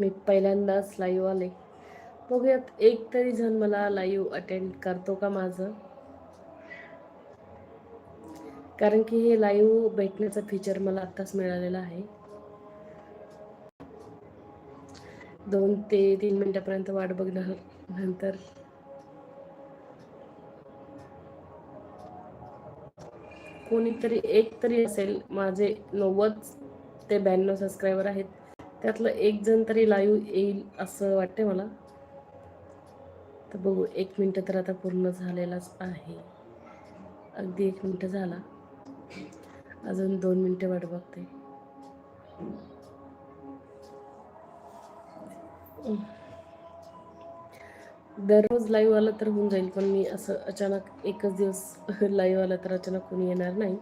मी पहिल्यांदाच लाईव्ह आले. बघूयात एक तरी जण मला लाईव्ह अटेंड करतो का माझं? कारण की हे लाईव्ह भेटण्याचं फीचर मला आत्ताच मिळालेलं आहे. दोन ते तीन मिनिटापर्यंत वाट बघणार नंतर. कोणीतरी एक तरी असेल माझे नव्वद ते ब्याण्णव सबस्क्रायबर आहेत. त्यातलं एक जण तरी लाईव्ह येईल असं वाटते मला. तर बघू एक मिनटं तर आता पूर्ण झालेलाच आहे. अगदी एक मिनटं झाला. अजून दोन मिनटं वाट बघते. दररोज लाईव्ह आलं तर होऊन जाईल पण मी असं अचानक एकच दिवस लाईव्ह आलं तर अचानक कोणी येणार नाही.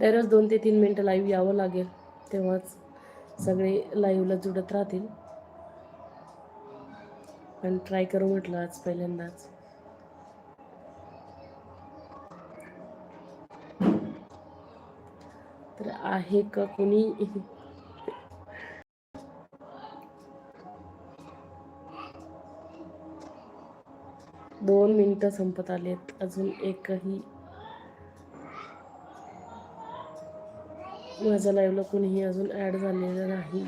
दररोज दोन ते तीन मिनटं लाईव्ह यावं लागेल तेव्हाच सगळे लाईव्हला जुडत राहतील. पण ट्राय करू म्हटलं आज पहिल्यांदाच. तर आहे का कोणी? दोन मिनिटं संपत आलेत. अजून एकही माझ्या लाईव्हला कोणीही अजून ॲड झालेलं नाही.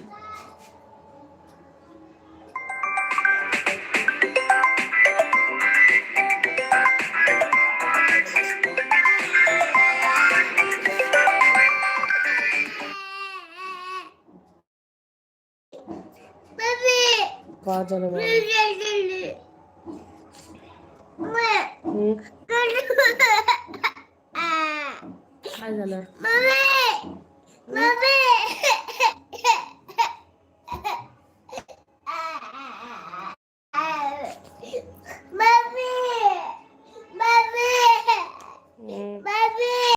का झालं काय झालं? 宝贝